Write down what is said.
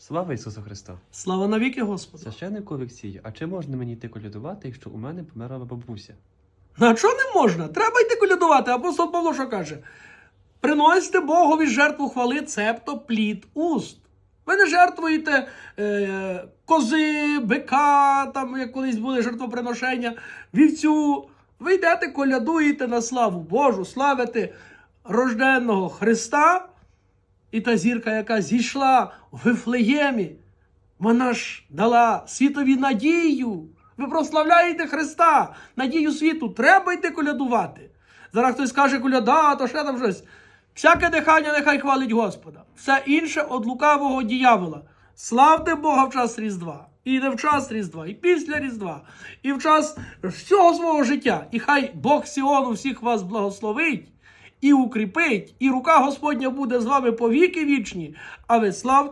Слава Ісусу Христу! Слава навіки Господу. Священнику Олексію, а чи можна мені йти колядувати, якщо у мене померла бабуся? На що не можна? Треба йти колядувати. Апостол Павло що каже? Приносите Богові жертву хвали, цебто плід уст. Ви не жертвуєте е, кози, бика, там як колись були жертвоприношення, вівцю. Ви йдете, колядуєте на славу Божу, славите рожденного Христа. І та зірка, яка зійшла у Вифлеємі, вона ж дала світові надію. Ви прославляєте Христа, надію світу. Треба йти колядувати. Зараз хтось каже коляда, то ще там щось. Всяке дихання нехай хвалить Господа. Все інше від лукавого діявола. Славте Бога в час Різдва. І не в час Різдва, і після Різдва, і в час всього свого життя. І хай Бог Сіону всіх вас благословить і укріпить, і рука Господня буде з вами по віки вічні, а ви славте.